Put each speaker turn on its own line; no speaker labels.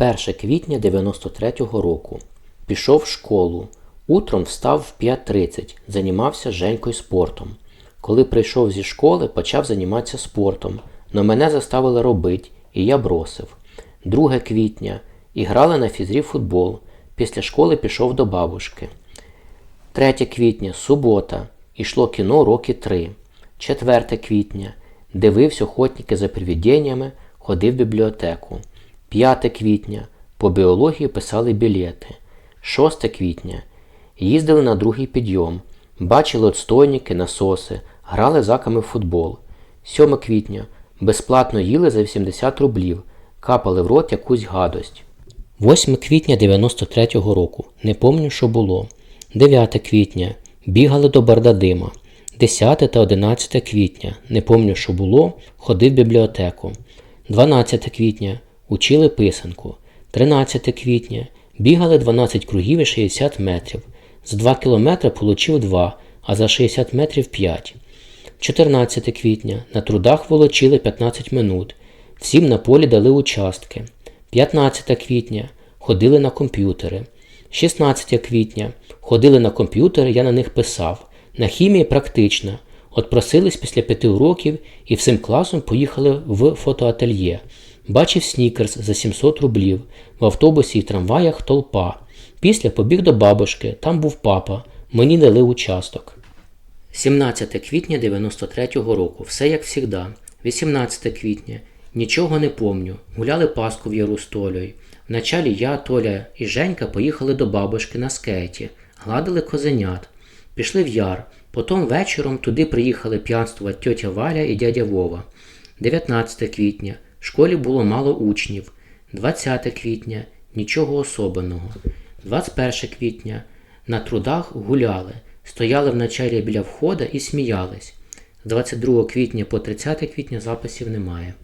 1 квітня 93-го року. Пішов в школу. Утром встав в 5.30, займався Женькою спортом. Коли прийшов зі школи, почав займатися спортом, но мене заставили робити, і я бросив. 2 квітня. Іграли на фізрі футбол. Після школи пішов до бабушки. 3 квітня, субота. Ішло кіно роки 3. 4 квітня. Дивився охотники за привіденнями, ходив в бібліотеку. 5 квітня. По біології писали білети. 6 квітня. Їздили на другий підйом. Бачили отстойники, насоси, грали заками в футбол. 7 квітня. Безплатно їли за 80 рублів, капали в рот якусь гадость. 8 квітня 93-го року. Не помню, що було. 9 квітня. Бігали до Бардадима. 10 та 11 квітня. Не помню, що було. Ходив в бібліотеку. 12 квітня. Учили писанку. 13 квітня. Бігали 12 кругів і 60 метрів. За 2 кілометри получив 2, а за 60 метрів 5. 14 квітня. На трудах волочили 15 минут. Всім на полі дали участки. 15 квітня. Ходили на комп'ютери. 16 квітня. Ходили на комп'ютери, я на них писав. На хімії практична. От просились після п'яти уроків і всім класом поїхали в фотоательє. Бачив снікерс за 700 рублів. В автобусі і трамваях толпа. Після побіг до бабушки, там був папа. Мені дали участок. 17 квітня 93-го року. Все як завжди. 18 квітня. Нічого не помню. Гуляли Пасху в Яру з Толею. Вначалі я, Толя і Женька поїхали до бабушки на скейті, гладили козенят. Пішли в яр. Потім вечором туди приїхали п'янствувати тьотя Валя і дядя Вова. 19 квітня. В школі було мало учнів. 20 квітня. Нічого особеного. 21 квітня. На трудах гуляли. Стояли в началі біля входа і сміялись. З 22 квітня по 30 квітня записів немає.